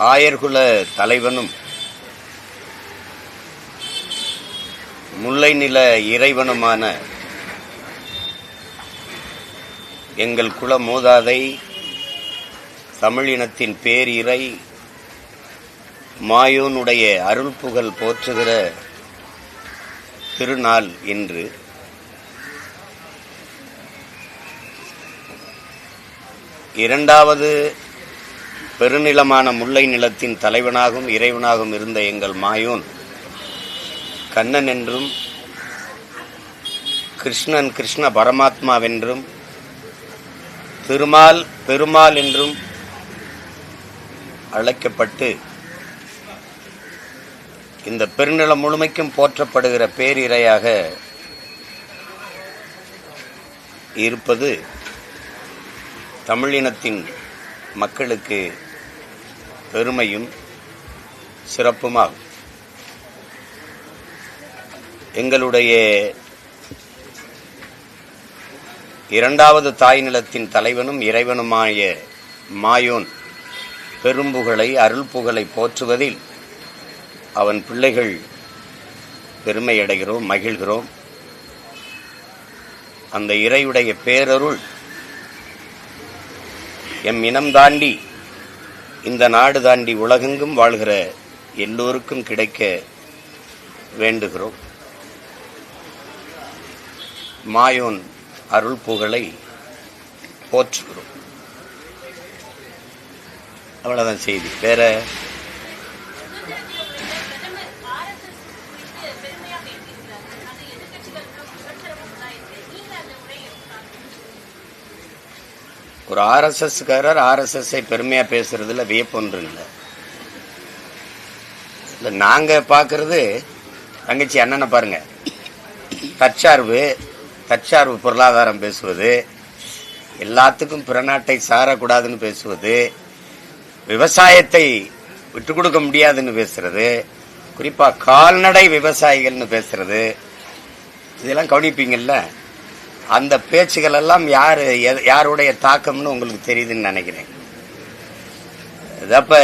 ஆயர்குல தலைவனும் முல்லை நில இறைவனுமான எங்கள் குல மூதாதை தமிழினத்தின் பேரிரை மாயோனுடைய அருள் புகழ் போற்றுகிற திருநாள் இன்று. இரண்டாவது பெருநிலமான முல்லை நிலத்தின் தலைவனாகவும் இறைவனாகவும் இருந்த எங்கள் மாயோன் கண்ணன் என்றும் கிருஷ்ணன் கிருஷ்ண பரமாத்மாவென்றும் திருமால் பெருமாள் என்றும் அழைக்கப்பட்டு இந்த பெருநிலம் முழுமைக்கும் போற்றப்படுகிற பேரிரையாக இருப்பது தமிழினத்தின் மக்களுக்கு பெருமையும் சிறப்புமாகும். எங்களுடைய இரண்டாவது தாய் நிலத்தின் தலைவனும் இறைவனுமாய மாயோன் பெரும்புகழை அருள் புகழை போற்றுவதில் அவன் பிள்ளைகள் பெருமையடைகிறோம் மகிழ்கிறோம். அந்த இறையுடைய பேரருள் எம் இனம் தாண்டி இந்த நாடு தாண்டி உலகெங்கும் வாழ்கிற எல்லோருக்கும் கிடைக்க வேண்டுகிறோம். மாயோன் அருள் புகழை போற்றுகிறோம். அவ்வளவுதான் செய்தி. வேற ஒரு ஆர்எஸ்எஸ்காரர் ஆர்எஸ்எஸ்ஐ பெருமையாக பேசுறதுல வியப்பொன்று இல்லை இல்லை நாங்கள் பார்க்கறது தங்கச்சி அண்ணனை பாருங்க. தற்சார்பு தற்சார்பு பொருளாதாரம் பேசுவது எல்லாத்துக்கும் பிறநாட்டை சாரக்கூடாதுன்னு பேசுவது விவசாயத்தை விட்டு கொடுக்க முடியாதுன்னு பேசுறது குறிப்பாக கால்நடை விவசாயிகள்னு பேசுறது இதெல்லாம் கவனிப்பீங்கள்ல அந்த பேச்சுகள் எல்லாம் யார் யாருடைய தாக்கம்னு உங்களுக்கு தெரியுதுன்னு நினைக்கிறேன். இதப்ப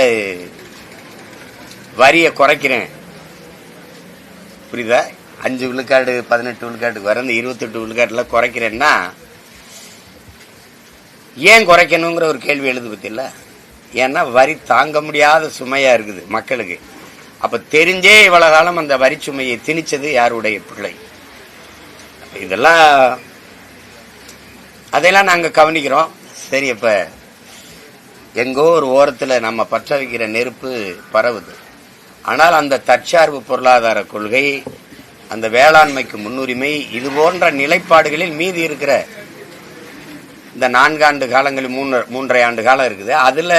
வரியை குறைக்கிறேன். புரியுதா? அஞ்சு விழுக்காடு பதினெட்டு விழுக்காட்டுக்கு வர இந்த இருபத்தெட்டு விழுக்காட்டுல குறைக்கிறேன்னா ஏன் குறைக்கணுங்கிற ஒரு கேள்வி எழுது பத்தியில்ல ஏன்னா வரி தாங்க முடியாத சுமையாக இருக்குது மக்களுக்கு. அப்போ தெரிஞ்சே இவ்வளோ காலம் அந்த வரி சுமையை திணிச்சது யாருடைய பிள்ளை? இதெல்லாம் அதையெல்லாம் நாங்கள் கவனிக்கிறோம். சரி இப்போ எங்கோ ஒரு ஓரத்தில் நம்ம பற்ற வைக்கிற நெருப்பு பரவுது. ஆனால் அந்த தற்சார்பு பொருளாதார கொள்கை அந்த வேளாண்மைக்கு முன்னுரிமை இது போன்ற நிலைப்பாடுகளில் மீதி இருக்கிற இந்த நான்காண்டு காலங்களில் மூன்று மூன்றரை ஆண்டு காலம் இருக்குது. அதில்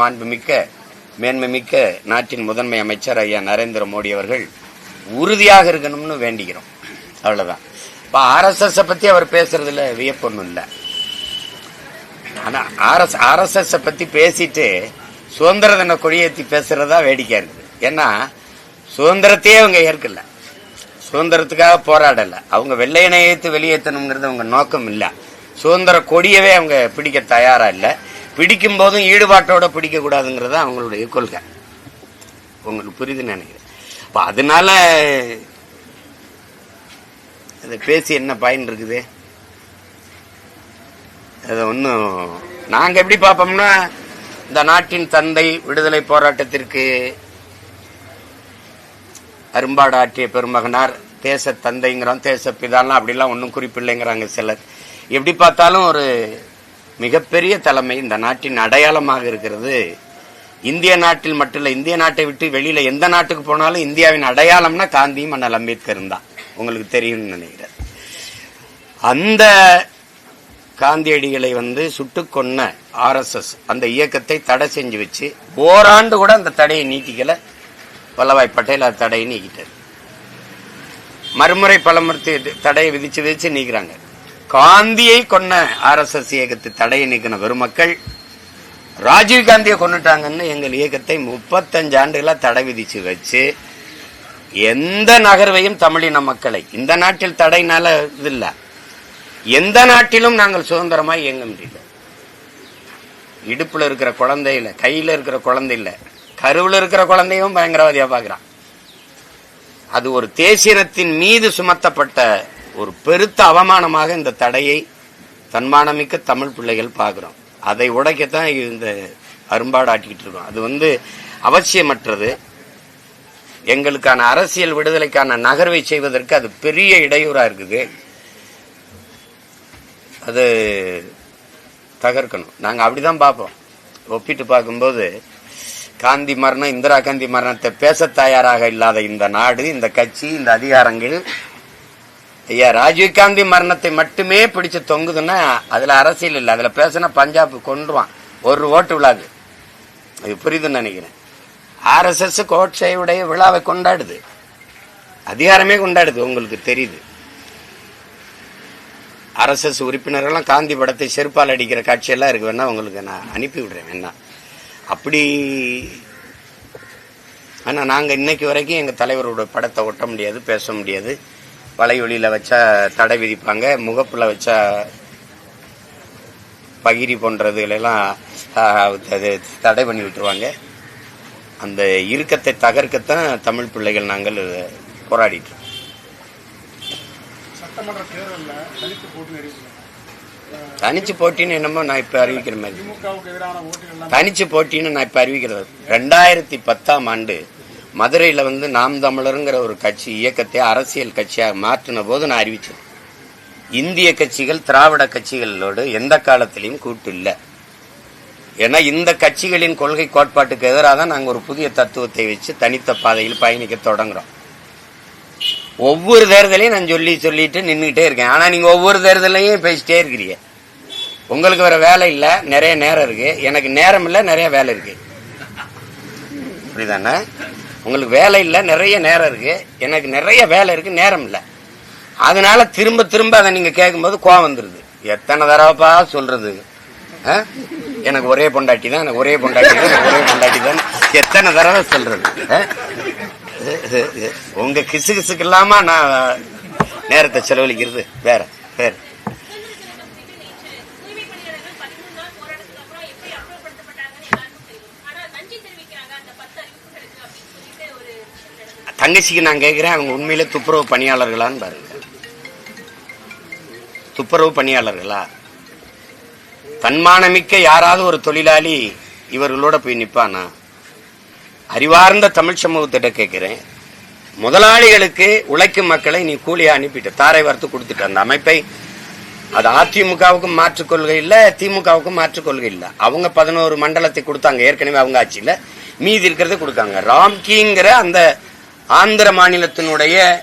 மாண்புமிக்க மேன்மை மிக்க நாட்டின் முதன்மை அமைச்சர் ஐயா நரேந்திர மோடி அவர்கள் உறுதியாக இருக்கணும்னு வேண்டிக்கிறோம். அவ்வளோதான் இப்ப ஆர்எஸ்எஸ் பத்தி அவர் பேசுறதுல வியப்பொன்னும் இல்லை. ஆனால் ஆர்எஸ் ஆர்எஸ்எஸ் பத்தி பேசிட்டு சுதந்திர தின கொடியேற்றி பேசுறதா வேடிக்கை இருக்குது. ஏன்னா சுதந்திரத்தையே அவங்க ஏற்கல. சுதந்திரத்துக்காக போராடல. அவங்க வெள்ளையனை ஏற்று வெளியேற்றணுங்கிறது அவங்க நோக்கம் இல்லை. சுதந்திர கொடியவே அவங்க பிடிக்க தயாரா இல்லை. பிடிக்கும் போதும் ஈடுபாட்டோட பிடிக்கக்கூடாதுங்கிறது அவங்களுடைய கொள்கை. உங்களுக்கு புரியுதுன்னு நினைக்கிறேன். அப்ப அதனால அதை பேசி என்ன பயன் இருக்குது? அது ஒன்றும் நாங்கள் எப்படி பார்ப்போம்னா இந்த நாட்டின் தந்தை விடுதலை போராட்டத்திற்கு அரும்பாடு ஆற்றிய பெருமகனார் தேச தந்தைங்கிறோம் தேச பிதாலாம் அப்படிலாம் ஒன்றும் குறிப்பில்லைங்கிறாங்க சிலர். எப்படி பார்த்தாலும் ஒரு மிகப்பெரிய தலைமை இந்த நாட்டின் அடையாளமாக இருக்கிறது. இந்திய நாட்டில் மட்டும் இல்லை இந்திய நாட்டை விட்டு வெளியில் எந்த நாட்டுக்கு போனாலும் இந்தியாவின் அடையாளம்னா காந்தியும் அண்ணல் அம்பேத்கரும் தான். உங்களுக்கு தெரியும்னு நினைக்கிறேன். அந்த காந்தியடிகளை வந்து சுட்டு கொன்ன ஆர்எஸ்எஸ் அந்த இயக்கத்தை தடை செஞ்சு வச்சு ஓராண்டு கூட அந்த தடையை நீட்டிக்கல. வல்லபாய் பட்டேல் அந்த தடையை நீக்கிட்டார். மறுமுறை பலமுறை தடையை விதிச்சு விதிச்சு நீக்கிறாங்க. காந்தியை கொன்ன ஆர்எஸ்எஸ் இயக்கத்தை தடையை நீக்கின பெருமக்கள் ராஜீவ் காந்தியை கொண்டுட்டாங்கன்னு எங்கள் இயக்கத்தை முப்பத்தஞ்சு ஆண்டுகளாக தடை விதிச்சு வச்சு எந்த நகர்வையும் தமிழின மக்களை இந்த நாட்டில் தடைனால இது இல்லை எந்த நாட்டிலும் நாங்கள் சுதந்திரமாக இயங்க முடியல. இடுப்பில் இருக்கிற குழந்தை இல்லை கையில் இருக்கிற குழந்தை இல்லை கருவில் இருக்கிற குழந்தையும் பயங்கரவாதியாக பார்க்குறான் அது ஒரு தேசியத்தின் மீது சுமத்தப்பட்ட ஒரு பெருத்த அவமானமாக இந்த தடையை தன்மானமிக்க தமிழ் பிள்ளைகள் பார்க்குறோம் அதை உடைக்கத்தான் இந்த அரும்பாடு ஆட்டிக்கிட்டு இருக்கோம். அது வந்து அவசியமற்றது. எங்களுக்கான அரசியல் விடுதலைக்கான நகர்வை செய்வதற்கு அது பெரிய இடையூறா இருக்குது. அது தகர்க்கணும். நாங்கள் அப்படிதான் பார்ப்போம். ஒப்பிட்டு பார்க்கும்போது காந்தி மரணம் இந்திரா காந்தி மரணத்தை பேச தயாராக இல்லாத இந்த நாடு இந்த கட்சி இந்த அதிகாரங்கள் ஐயா ராஜீவ் காந்தி மரணத்தை மட்டுமே பிடிச்சு தொங்குதுன்னா அதுல அரசியல் இல்லை. அதுல பேசினா பஞ்சாப் கொண்டுருவான் ஒரு ஓட்டு விழாது. அது புரியுதுன்னு நினைக்கிறேன். ஆர்எஸ்எஸ் கோட்சையுடைய விழாவை கொண்டாடுது. அதிகாரமே கொண்டாடுது உங்களுக்கு தெரியுது. ஆர்எஸ்எஸ் உறுப்பினர்கள்லாம் காந்தி படத்தை செருப்பால் அடிக்கிற காட்சியெல்லாம் இருக்கு. வேணா உங்களுக்கு நான் அனுப்பி விடுறேன் வேணா. அப்படி ஆனால் நாங்கள் இன்னைக்கு வரைக்கும் எங்கள் தலைவரோட படத்தை ஒட்ட முடியாது பேச முடியாது. வலையொலியில் வச்சா தடை விதிப்பாங்க முகப்பில் வச்சா பகிரி போன்றதுலாம் தடை பண்ணி விட்டுருவாங்க. அந்த இறுக்கத்தை தகர்க்கத்தான் தமிழ் பிள்ளைகள் நாங்கள் போராடிட்டு தனிச்சு போட்டின்னு என்னமோ நான் இப்ப அறிவிக்கிற மாதிரி. தனிச்சு போட்டின்னு நான் இப்ப அறிவிக்கிறது. ரெண்டாயிரத்தி பத்தாம் ஆண்டு மதுரையில வந்து நாம் தமிழருங்கிற ஒரு கட்சி இயக்கத்தை அரசியல் கட்சியாக மாற்றின போது நான் அறிவிச்சேன். இந்திய கட்சிகள் திராவிட கட்சிகளோடு எந்த காலத்திலையும் கூட்டு இல்லை. ஏன்னா இந்த கட்சிகளின் கொள்கை கோட்பாட்டுக்கு எதிராக தான் நாங்கள் ஒரு புதிய தத்துவத்தை வச்சு தனித்த பாதையில் பயணிக்க தொடங்குறோம். ஒவ்வொரு தேர்தலையும் நான் சொல்லி சொல்லிட்டு நின்றுகிட்டே இருக்கேன். ஆனால் நீங்கள் ஒவ்வொரு தேர்தலையும் பேசிட்டே இருக்கிறீங்க. உங்களுக்கு வேற வேலை இல்லை நிறைய நேரம் இருக்கு. எனக்கு நேரம் இல்லை நிறைய வேலை இருக்கு. புரியுதானே உங்களுக்கு வேலை இல்லை நிறைய நேரம் இருக்கு. எனக்கு நிறைய வேலை இருக்கு நேரம் இல்லை. அதனால திரும்ப திரும்ப அதை நீங்கள் கேட்கும்போது கோவம் வந்துடுது எத்தனை தடவைப்பா சொல்றது? ஆ? எனக்கு ஒரே பொண்டாட்டி தான் எனக்கு ஒரே பொண்டாட்டி தான் எனக்கு ஒரே பொண்டாட்டி தான். எத்தனை தடவை சொல்றது? உங்க கிசு கிசுக்கு இல்லாம நான் நேரத்தை செலவழிக்கிறது. வேற வேற. தங்கச்சிக்கு நான் கேட்கிறேன் அவங்க உண்மையிலே துப்புரவு பணியாளர்களான்னு பாருங்க. துப்புரவு பணியாளர்களா? தன்மானமிக்க யாராவது ஒரு தொழிலாளி இவர்களோட போய் நிற்பானா அறிவார்ந்த தமிழ் சமூகத்திட்ட கேட்கிறேன். முதலாளிகளுக்கு உழைக்கும் மக்களை நீ கூலியா அனுப்பிட்ட தாரை வார்த்து கொடுத்துட்ட அந்த அமைப்பை அது அதிமுகவுக்கும் மாற்றுக் கொள்கை இல்ல திமுகவுக்கும் மாற்றுக் கொள்கை இல்ல. அவங்க பதினோரு மண்டலத்தை கொடுத்தாங்க ஏற்கனவே அவங்க ஆட்சியில. மீதி இருக்கிறத கொடுக்காங்க. ராம்கிங்கிற அந்த ஆந்திர மாநிலத்தினுடைய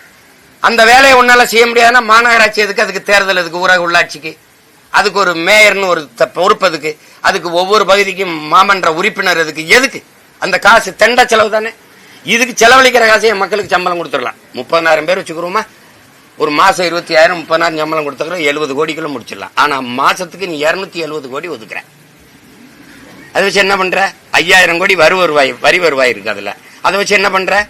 அந்த வேலையை உன்னால செய்ய முடியாதுன்னா மாநகராட்சி எதுக்கு? அதுக்கு தேர்தல் அதுக்கு ஊரக உள்ளாட்சிக்கு. அதுக்கு ஒரு மேயர்னு ஒரு த- பொறுப்பு அதுக்கு. அதுக்கு ஒவ்வொரு பகுதிக்கும் மாமன்ற உறுப்பினர் அதுக்கு. எதுக்கு? அந்த காசு தெண்ட செலவு தானே. இதுக்கு செலவழிக்கிற காசையும் மக்களுக்கு சம்பளம் கொடுத்துடலாம். முப்பதாயிரம் பேர் வச்சுக்கிறோமா? ஒரு மாதம் இருபத்தி ஆயிரம் முப்பதாயிரம் சம்பளம் கொடுத்துக்கிறோம். எழுபது கோடிக்குள்ள முடிச்சிடலாம். ஆனால் மாதத்துக்கு நீ இரநூத்தி எழுபது கோடி ஒதுக்குற. அதை வச்சு என்ன பண்ணுற ஐயாயிரம் கோடி வரி வருவாய் வரி வருவாய் இருக்கு அதில். அதை வச்சு என்ன பண்ணுற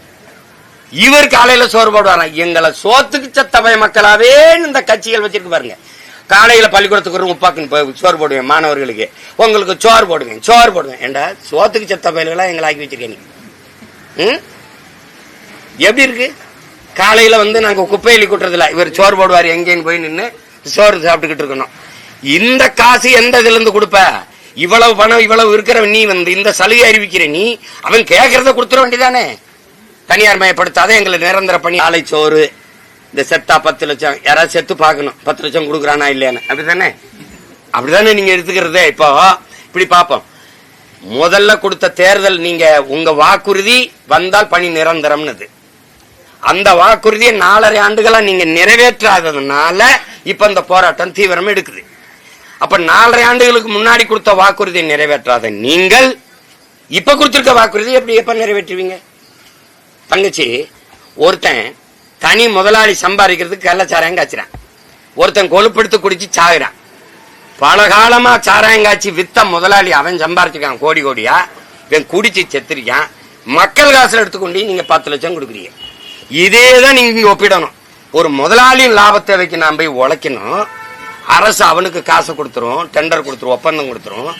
இவர் காலையில சோறு போடுவாராம் எங்களை சோத்துக்கு சத்தபய மக்களாவே இந்த கட்சிகள் வச்சிருக்கு பாருங்க. காலையில பள்ளிக்கூடத்துக்கு ஒரு உப்பாக்குன்னு போய் சோறு போடுவேன் மாணவர்களுக்கு. உங்களுக்கு சோறு போடுவேன் சோறு போடுவேன். ஏண்டா? சோத்துக்கு செத்த பயல்களா எங்களை ஆக்கி வச்சிருக்கேன் நீ ம்? எப்படி இருக்கு? காலையில வந்து நாங்க குப்பையில கூட்டுறதுல இவர் சோறு போடுவார் எங்கேன்னு போய் நின்று சோறு சாப்பிட்டுக்கிட்டு இருக்கணும். இந்த காசு எந்த இதுல இருந்து கொடுப்ப? இவ்வளவு பணம் இவ்வளவு இருக்கிற நீ வந்து இந்த சலுகை அறிவிக்கிற நீ அவன் கேட்கறத கொடுத்துட வேண்டியதானே? தனியார் மயப்படுத்தாத எங்களை நிரந்தர பணி ஆலை சோறு இந்த செத்தா பத்து லட்சம் யாராவது செத்து பார்க்கணும். பத்து லட்சம் கொடுக்குறானா இல்லையான்னு. அப்படிதானே அப்படிதானே நீங்க எடுத்துக்கிறதே. இப்போ இப்படி பார்ப்போம். முதல்ல கொடுத்த தேர்தல் நீங்க உங்க வாக்குறுதி வந்தால் பணி நிரந்தரம்னு அந்த வாக்குறுதியை நாலரை ஆண்டுகளா நீங்க நிறைவேற்றாததுனால இப்ப இந்த போராட்டம் தீவிரம் எடுக்குது. அப்ப நாலரை ஆண்டுகளுக்கு முன்னாடி கொடுத்த வாக்குறுதியை நிறைவேற்றாத நீங்கள் இப்ப கொடுத்திருக்க வாக்குறுதி எப்படி எப்ப நிறைவேற்றுவீங்க? தங்கச்சி ஒருத்தன் தனி முதலாளி சம்பாதிக்கிறதுக்கு கள்ளச்சாராயம் காய்ச்சிறான். ஒருத்தன் கொழுப்படுத்து குடிச்சு சாகுறான். பல காலமா சாராயம் காய்ச்சி வித்த முதலாளி அவன் சம்பாரிச்சிருக்கான் கோடி கோடியா? இவன் குடிச்சு செத்துருக்கான். மக்கள் காசுல எடுத்துக்கொண்டு நீங்க பத்து லட்சம் கொடுக்குறீங்க. இதே தான் நீங்க இங்க ஒப்பிடணும். ஒரு முதலாளியின் லாப தேவைக்கு நான் போய் உழைக்கணும். அரசு அவனுக்கு காசு கொடுத்துரும் டெண்டர் கொடுத்துரும் ஒப்பந்தம் கொடுத்துரும்.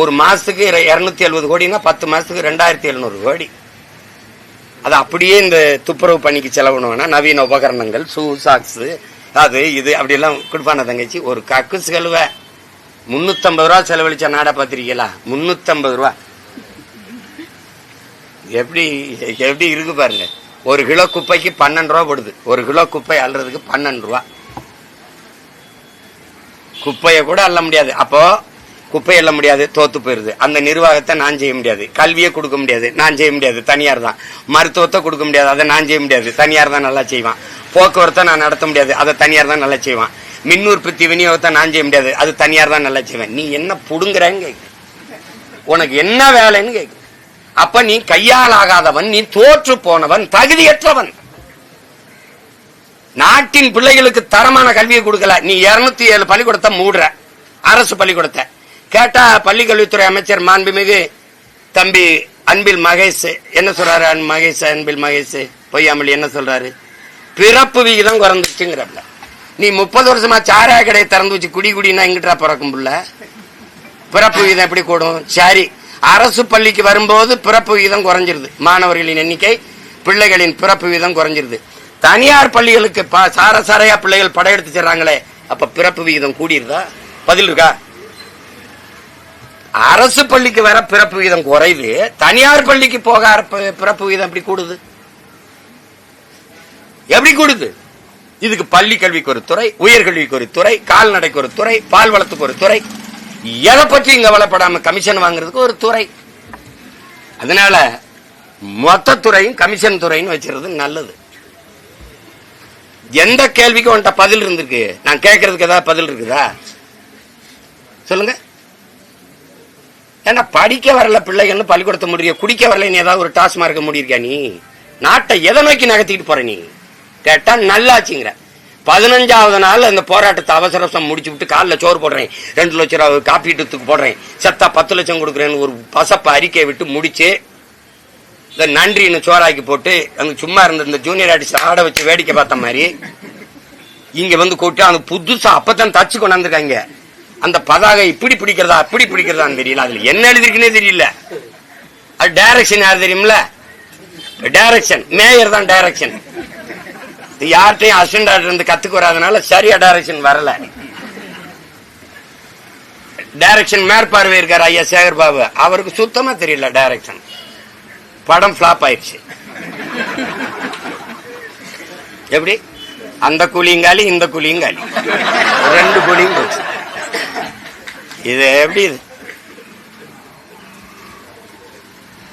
ஒரு மாசத்துக்கு இருநூத்தி எழுபது கோடினா பத்து மாசத்துக்கு ரெண்டாயிரத்தி எழுநூறு கோடி. அது அப்படியே இந்த துப்புரவு பணிக்கு செலவுணும்னா நவீன உபகரணங்கள் ஷூ சாக்ஸ் அது இது அப்படியெல்லாம் கொடுப்பான தங்கச்சி. ஒரு கக்குஸ் கழுவ முன்னூத்தம்பது ரூபா செலவழிச்ச நாடா பார்த்துருக்கீங்களா? முன்னூத்தம்பது ரூபா. எப்படி எப்படி இருக்கு பாருங்க. ஒரு கிலோ குப்பைக்கு பன்னெண்டு ரூபா போடுது. ஒரு கிலோ குப்பை அள்ளுறதுக்கு பன்னெண்டு ரூபா. குப்பையை கூட அள்ள முடியாது. அப்போ குப்பை அள்ள முடியாது தோத்து போயிருது. அந்த நிர்வாகத்தை நான் செய்ய முடியாது. கல்வியை கொடுக்க முடியாது நான் செய்ய முடியாது. தனியார் தான். மருத்துவத்தை கொடுக்க முடியாது அதை நான் செய்ய முடியாது. தனியார் தான் நல்லா செய்வான். போக்குவரத்தை நான் நடத்த முடியாது அதை தனியார் தான் நல்லா செய்வான். மின் உற்பத்தி விநியோகத்தை நான் செய்ய முடியாது அது தனியார் தான் நல்லா செய்வேன். நீ என்ன புடுங்குறன்னு கேட்கு உனக்கு என்ன வேலைன்னு கேட்கு அப்ப நீ கையாளாகாதவன் நீ தோற்று போனவன் தகுதியற்றவன். நாட்டின் பிள்ளைகளுக்கு தரமான கல்வியை கொடுக்கல. நீ இருநூத்தி ஏழு பள்ளிக்கூடத்தை மூடுற. அரசு பள்ளிக்கூடத்தை. கேட்டா பள்ளிக்கல்வித்துறை அமைச்சர் மாண்புமிகு தம்பி அன்பில் மகேஷ். என்ன சொல்றாரு மகேஷ் அன்பில் மகேஷ்? பொய்யாமல் என்ன சொல்றாரு? பிறப்பு விகிதம் குறைந்துச்சுங்கிறப்ப நீ முப்பது வருஷமா சாராய கடையை திறந்து வச்சு குடி குடினா எங்கிட்டா பிறக்கும் புள்ள? பிறப்பு விகிதம் எப்படி கூடும்? சரி. அரசு பள்ளிக்கு வரும்போது பிறப்பு விகிதம் குறைஞ்சிருது. மாணவர்களின் எண்ணிக்கை பிள்ளைகளின் பிறப்பு விகிதம் குறைஞ்சிருது. தனியார் பள்ளிகளுக்கு ப- சார சாரையா பிள்ளைகள் படையெடுத்து செல்றாங்களே அப்ப பிறப்பு விகிதம் கூடியிருதா? பதில் இருக்கா? அரசு பள்ளிக்கு வர பிறப்பு விகிதம் குறைவு தனியார் பள்ளிக்கு போக பிறப்பு விகிதம் எப்படி கூடுது? எப்படி கூடுது? இதுக்கு பள்ளி கல்விக்கு ஒரு துறை உயர்கல்விக்கு ஒரு துறை கால்நடைக்கு ஒரு துறை பால் வளத்துக்கு ஒரு துறை. எதை பற்றி இங்க கவலைப்படாம கமிஷன் வாங்குறதுக்கு ஒரு துறை? அதனால மொத்த துறையும் கமிஷன் துறைன்னு வச்சிருது நல்லது. எந்த கேள்விக்கும் உன்கிட்ட பதில் இருந்திருக்கு? நான் கேட்கறதுக்கு ஏதாவது பதில் இருக்குதா? சொல்லுங்க. ஏன்னா படிக்க வரல பிள்ளைகள்னு பள்ளிக்கூடத்தை முடிய குடிக்க வரல நீ ஏதாவது ஒரு டாஸ்மார்க்க முடியிருக்கா நீ? நாட்டை எதை நோக்கி நகர்த்திட்டு போற நீ? கேட்டா நல்லாச்சுங்கிற. பதினஞ்சாவது நாள் அந்த போராட்டத்தை அவசர அவசரம் முடிச்சு விட்டு காலில் சோறு போடுறேன். ரெண்டு லட்சம் ரூபா காப்பீட்டுக்கு போடுறேன். செத்தா பத்து லட்சம் கொடுக்குறேன்னு ஒரு பசப்பை அறிக்கையை விட்டு முடிச்சு இந்த நன்றின்னு சோறாக்கி போட்டு அங்க சும்மா இருந்த இந்த ஜூனியர் ஆர்டிஸ்ட் ஆட வச்சு வேடிக்கை பார்த்த மாதிரி இங்க வந்து கூப்பிட்டு அந்த புதுசா அப்பதான் தச்சு கொண்டாந்துருக்காங்க. அந்த பதாகை இப்படி பிடிக்கிறதா அப்படி பிடிக்கிறதான்னு தெரியல. அதுல என்ன எழுதிருக்குன்னே தெரியல. அது டைரக்ஷன் யார் தெரியும்ல? டைரக்ஷன் மேயர் தான் டைரக்ஷன் யார்கிட்டையும் அசிஸ்டன்ட் ஆர்டர் இருந்து கத்துக்கு வராதனால சரியா டைரக்ஷன் வரல. டைரக்ஷன் மேற்பார்வை இருக்கார் ஐயா சேகர் பாபு அவருக்கு சுத்தமா தெரியல டைரக்ஷன் படம் ஃபிளாப் ஆயிடுச்சு. எப்படி? அந்த கூலியும் காலி இந்த கூலியும் காலி. ரெண்டு கூலியும் போச்சு. இது எப்படி இது?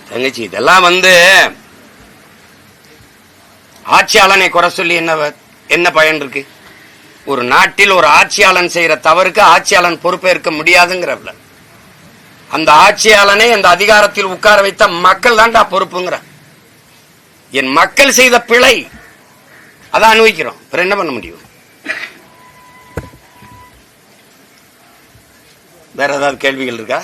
தங்கச்சி இதெல்லாம் வந்து ஆட்சியாளனை குறை சொல்லி என்ன என்ன பயன் இருக்கு? ஒரு நாட்டில் ஒரு ஆட்சியாளன் செய்யற தவறுக்கு ஆட்சியாளன் பொறுப்பேற்க முடியாதுங்கிறவள. அந்த ஆட்சியாளனை அந்த அதிகாரத்தில் உட்கார வைத்த மக்கள் தான்டா பொறுப்புங்கிற. என் மக்கள் செய்த பிழை அதை அனுபவிக்கிறோம். என்ன பண்ண முடியும்? வேற ஏதாவது கேள்விகள் இருக்கா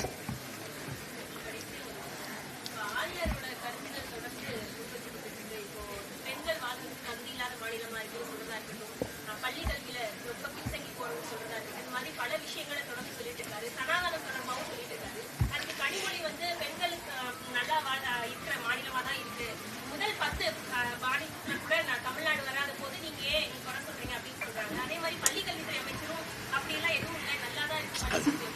ஆளுநரோட கருத்துக்கள் தொடர்ந்து முன்வைக்கப்பட்டிருக்கு. இப்போ பெண்கள் வாழ்றதுக்கு தகுதி இல்லாத மாநிலமா இருக்குன்னு சொல்றதா இருக்கட்டும் அஹ் பள்ளி கல்வியில ரொம்ப பின்தங்கி போறோம்னு சொல்றதா இருக்கட்டும் இந்த மாதிரி பல விஷயங்களை தொடர்ந்து சொல்லிட்டு இருக்காரு சனாதனம் தொடர்பாகவும் சொல்லிட்டு இருக்காரு அதுக்கு கனிமொழி வந்து பெண்களுக்கு அஹ், நல்லா வாழ இருக்கிற மாநிலமா தான் இருக்கு முதல் பத்து அஹ், மாநிலத்துல கூட நான் தமிழ்நாடு வராத போது நீங்க ஏன் நீங்க குறை சொல்றீங்க அப்படின்னு சொல்றாங்க அதே மாதிரி பள்ளி கல்வித்துறை அமைச்சரும் அப்படி எல்லாம் எதுவும் இல்லை நல்லா தான் இருக்கு பள்ளி கல்வி.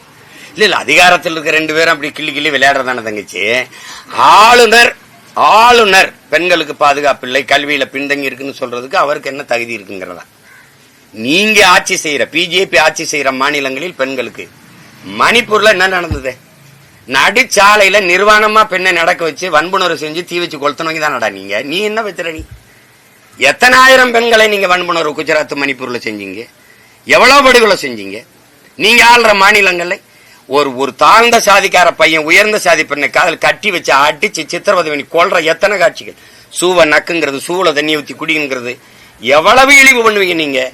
இல்ல இல்ல அதிகாரத்தில் இருக்க ரெண்டு பேரும் அப்படி கிள்ளி கிள்ளி விளையாடுறதான தங்கச்சி. ஆளுநர் ஆளுநர் பெண்களுக்கு பாதுகாப்பு இல்லை கல்வியில பின்தங்கி இருக்குன்னு சொல்றதுக்கு அவருக்கு என்ன தகுதி இருக்குங்கிறதா? நீங்க ஆட்சி செய்யற பிஜேபி ஆட்சி செய்யற மாநிலங்களில் பெண்களுக்கு மணிப்பூர்ல என்ன நடந்தது? நடுச்சாலையில நிர்வாணமா பெண்ணை நடக்க வச்சு வன்புணர்வு செஞ்சு தீ வச்சு கொளுத்தனவங்க தான் நீங்க? நீ என்ன வைத்திர நீ? எத்தனாயிரம் பெண்களை நீங்க வன்புணர்வு குஜராத் மணிப்பூர்ல செஞ்சீங்க? எவ்வளவு படுகொலை செஞ்சீங்க? நீங்க ஆள்ற மாநிலங்கள்ல ஒரு ஒரு தாழ்ந்த சாதிக்கார பையன் உயர்ந்த சாதி பெண்ணை காதல் கட்டி வச்சு அடிச்சு சித்திரவதை பண்ணி எத்தனை காட்சிகள்? சூவை நக்குங்கிறது சூளை தண்ணி ஊத்தி குடிங்கிறது. எவ்வளவு இழிவு பண்ணுவீங்க நீங்க?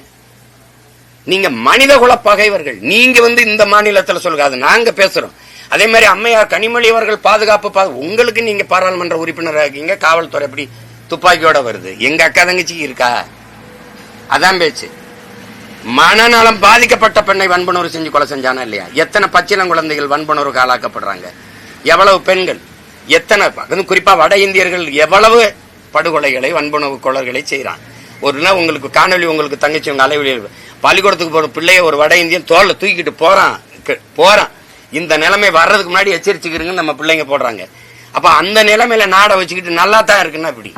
நீங்க மனித குல பகைவர்கள் நீங்க வந்து இந்த மாநிலத்துல சொல்லுங்க நாங்க பேசுறோம். அதே மாதிரி அம்மையார் கனிமொழி அவர்கள் பாதுகாப்பு உங்களுக்கு நீங்க பாராளுமன்ற உறுப்பினராக இருக்கீங்க காவல்துறை எப்படி துப்பாக்கியோட வருது. எங்க அக்கா தங்கச்சி இருக்கா? அதான் பேச்சு. மனநலம் பாதிக்கப்பட்ட பெண்ணை வன்புணர்வு செஞ்சு கொலை செஞ்சானா இல்லையா? எத்தனை பச்சிளம் குழந்தைகள் வன்புணர்வுக்கு ஆளாக்கப்படுறாங்க எவ்வளவு பெண்கள்? எத்தனை? அதுவும் குறிப்பா வட இந்தியர்கள் எவ்வளவு படுகொலைகளை வன்புணர்வு கொலர்களை செய்யறான் ஒரு நாள் உங்களுக்கு காணொலி உங்களுக்கு தங்கச்சி உங்க பள்ளிக்கூடத்துக்கு போற பிள்ளைய ஒரு வட இந்தியன் தோலை தூக்கிட்டு போறான். போறான். இந்த நிலைமை வர்றதுக்கு முன்னாடி எச்சரிச்சுக்கிறீங்கன்னு நம்ம பிள்ளைங்க போடுறாங்க. அப்ப அந்த நிலைமையில நாடை வச்சுக்கிட்டு நல்லா தான் இருக்குன்னா இப்படி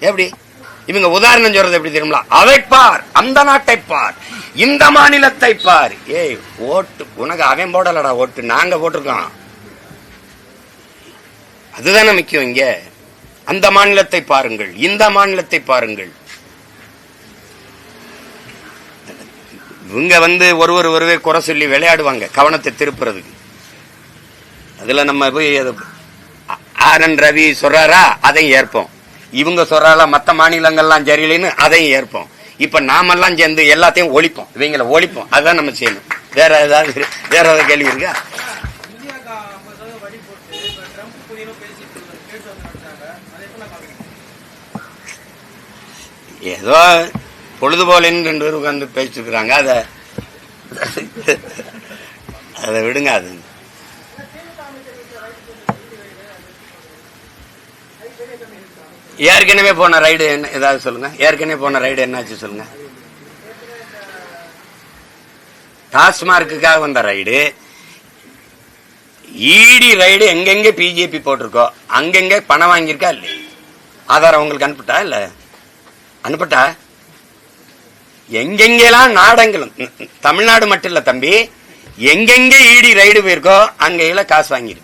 எப்படி? இவங்க உதாரணம் சொல்றது எப்படி தெரியுங்களா? அவைப்பார் பார். அந்த நாட்டை பார். இந்த மாநிலத்தை பார். ஏய் ஓட்டு உனக்கு அவன் போடலடா ஓட்டு நாங்க போட்டிருக்கோம். அதுதானே முக்கியம் இங்க. அந்த மாநிலத்தை பாருங்கள் இந்த மாநிலத்தை பாருங்கள். இவங்க வந்து ஒருவர் ஒருவே குறை சொல்லி விளையாடுவாங்க கவனத்தை திருப்புறதுக்கு. அதுல நம்ம போய் ஆர் என் ரவி சொல்றாரா? அதையும் ஏற்போம். இவங்க சொல்றாரா மத்த மாநிலங்கள்லாம் சரியில்லைன்னு அதையும் ஏற்போம். இப்ப நாமெல்லாம் சேர்ந்து எல்லாத்தையும் ஒழிப்போம். இவங்கள ஒழிப்போம். அதுதான் நம்ம செய்யணும் வேற ஏதாவது வேற ஏதாவது கேள்வி இருக்கா? ஏதோ பொழுதுபோலன்னு ரெண்டு பேர் உட்காந்து பேசிட்டு இருக்கிறாங்க அதை அதை விடுங்க அது. ஏற்கனவே போன ரைடு என்ன ஏதாவது சொல்லுங்க. ஏற்கனவே போன ரைடு என்னாச்சு சொல்லுங்க. டாஸ்மார்க்குக்காக வந்த ரைடு. இடி ரைடு எங்கெங்க பிஜேபி போட்டிருக்கோ அங்கெங்க பணம் வாங்கியிருக்கா இல்லையா ஆதாரம் உங்களுக்கு அனுப்பிட்டா இல்ல? அனுப்பிட்டா? எங்கெங்கெல்லாம் நாடங்களும் தமிழ்நாடு மட்டும் இல்ல தம்பி எங்கெங்க இடி ரைடு போயிருக்கோ அங்கெல்லாம் காசு வாங்கியிருக்கு.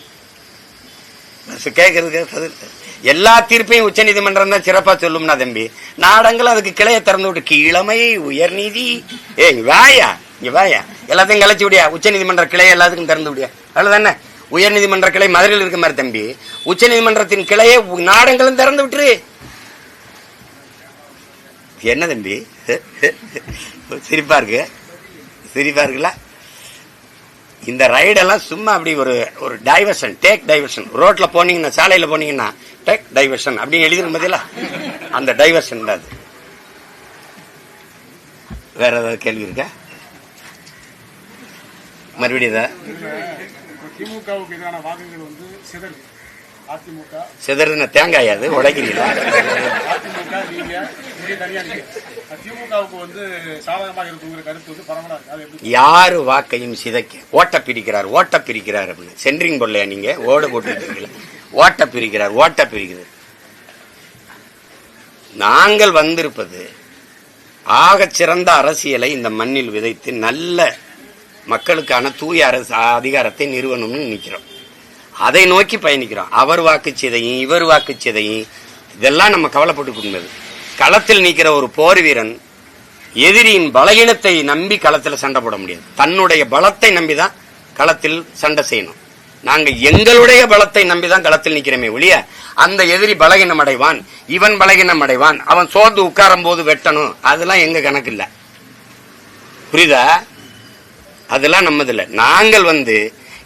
கேட்கறதுக்கு பதில்? எல்லா தீர்ப்பையும் உச்ச நீதிமன்றம் தான் சிறப்பா சொல்லும்னா தம்பி. நாடங்கள் அதுக்கு கிளைய திறந்து விட்டு கீழமை உயர்நீதி ஏ வாயா இங்க வாயா. எல்லாத்தையும் கலைச்சு விடியா. உச்ச நீதிமன்ற கிளையை எல்லாத்துக்கும் திறந்து விடியா. அவ்வளவுதானே? உயர் நீதிமன்ற கிளை மதுரையில் இருக்க மாதிரி தம்பி. உச்ச நீதிமன்றத்தின் கிளையை நாடங்களும் திறந்து விட்டுரு. என்ன தம்பி? சிரிப்பா இருக்கு. சிரிப்பா இருக்குல்ல? இந்த ரைடெல்லாம் சும்மா அப்படி ஒரு ஒரு டைவர்ஷன் டேக் டைவர்ஷன் ரோட்ல போனீங்கன்னா சாலையில போனீங்கன்னா டேக் டைவர்ஷன் அப்படின்னு எழுதிருக்கும் பதிலா அந்த டைவர்ஷன் தான் அது. வேற ஏதாவது கேள்வி இருக்கா? மறுபடியும் திமுகவுக்கு எதிரான வாக்குகள் வந்து சிதறி சிதறதுன தேங்காய் அது உடைக்கிறீங்களா யாரு வாக்கையும் சிதைக்க? ஓட்ட பிரிக்கிறார் ஓட்ட பிரிக்கிறார் அப்படின்னு. சென்ட்ரிங் போடலையா நீங்க ஓட போட்டுருக்கீங்களா ஓட்ட பிரிக்கிறார் ஓட்ட பிரிக்கிறார். நாங்கள் வந்திருப்பது ஆகச் சிறந்த அரசியலை இந்த மண்ணில் விதைத்து நல்ல மக்களுக்கான தூய அரசு அதிகாரத்தை நிறுவனம்னு நிற்கிறோம் அதை நோக்கி பயணிக்கிறோம். அவர் வாக்குச்சீதையும் இவர் வாக்குச்சீதையும் இதெல்லாம் நம்ம கவலைப்பட்டு களத்தில் நிற்கிற ஒரு போர் வீரன் எதிரியின் பலகீனத்தை நம்பி களத்தில் சண்டை போட முடியாது. தன்னுடைய பலத்தை நம்பி தான் களத்தில் சண்டை செய்யணும். நாங்கள் எங்களுடைய பலத்தை நம்பிதான் களத்தில் நிற்கிறோமே ஒழிய அந்த எதிரி பலகீனம் அடைவான் இவன் பலகீனம் அடைவான் அவன் சோர்ந்து உட்காரும் போது வெட்டணும். அதெல்லாம் எங்க கணக்கு இல்லை. புரியுதா? அதெல்லாம் நம்மதில்லை. நாங்கள் வந்து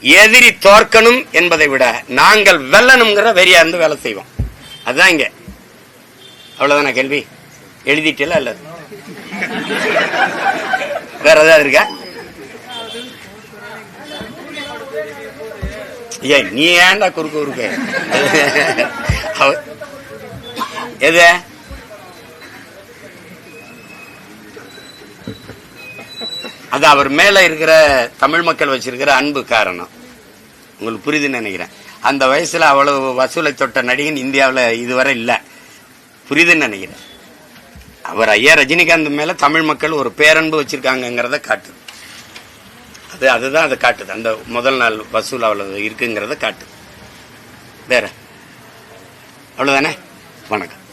எதிரி தோற்கணும் என்பதை விட நாங்கள் வெல்லணுங்கிற வெறியா இருந்து வேலை செய்வோம். அதுதான் இங்க. அவ்வளவுதானா கேள்வி? எழுதிட்டல அல்ல வேற ஏதாவது இருக்கா? ஏ நீ ஏன்டா குறுக்கு குறுக்கு? அவ- எது? அது அவர் மேல இருக்கிற தமிழ் மக்கள் வச்சிருக்கிற அன்பு காரணம். உங்களுக்கு புரியுதுன்னு நினைக்கிறேன். அந்த வயசுல அவ்வளவு வசூலை தொட்ட நடிகன் இந்தியாவில் இதுவரை இல்லை. புரியுதுன்னு நினைக்கிறேன். அவர் ஐயா ரஜினிகாந்த் மேல தமிழ் மக்கள் ஒரு பேரன்பு வச்சுருக்காங்கங்கிறத காட்டுது அது அதுதான் அதை காட்டுது. அந்த முதல் நாள் வசூல் அவ்வளவு இருக்குங்கிறத காட்டுது வேற. அவ்வளவுதானே? வணக்கம்.